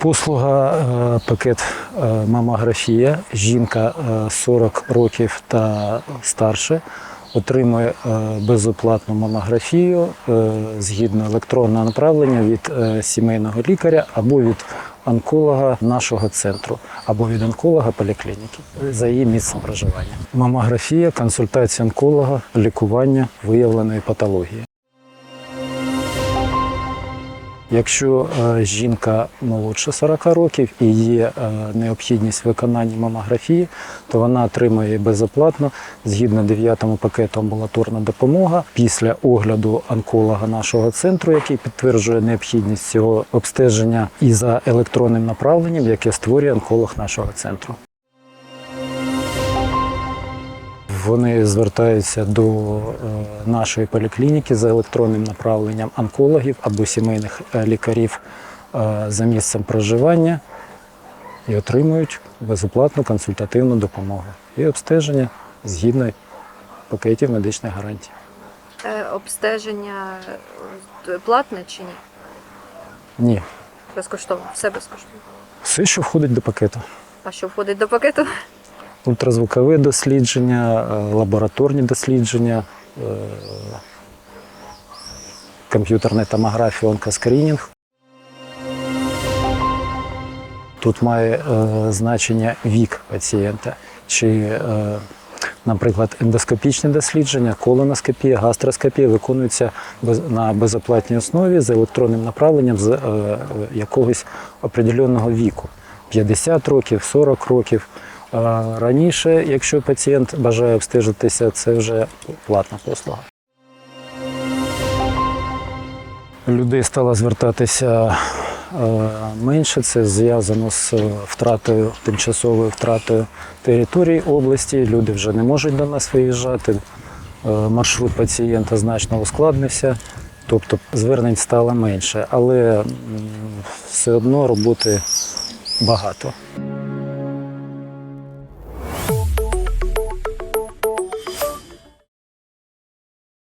Послуга е, пакет е, мамографія. Жінка е, 40 років та старше отримує е, безоплатну мамографію е, згідно електронного направлення від е, сімейного лікаря або від онколога нашого центру, або від онколога поліклініки за її місцем проживання. Мамографія, консультація онколога, лікування виявленої патології. Якщо е, жінка молодше 40 років і є е, необхідність виконання мамографії, то вона отримує безоплатно згідно 9 пакету амбулаторна допомога після огляду онколога нашого центру, який підтверджує необхідність цього обстеження, і за електронним направленням, яке створює онколог нашого центру. Вони звертаються до е, нашої поліклініки за електронним направленням онкологів або сімейних е, лікарів е, за місцем проживання і отримують безоплатну консультативну допомогу і обстеження згідно пакетів медичних гарантій. Обстеження платне чи ні? Ні, Безкоштовно, все безкоштовно. все, що входить до пакету. А що входить до пакету? Ультразвукове дослідження, е, лабораторні дослідження, е, комп'ютерна томографія, онкоскринінг. Тут має е, значення вік пацієнта, чи, е, наприклад, ендоскопічні дослідження, колоноскопія, гастроскопія виконуються без, на безоплатній основі з електронним направленням з е, якогось определеного віку 50 років, 40 років. Раніше, якщо пацієнт бажає обстежитися, це вже платна послуга. Людей стало звертатися е, менше. Це зв'язано з е, втратою, тимчасовою втратою території області. Люди вже не можуть до нас виїжджати. Е, Маршрут пацієнта значно ускладнився, тобто звернень стало менше, але все одно роботи багато.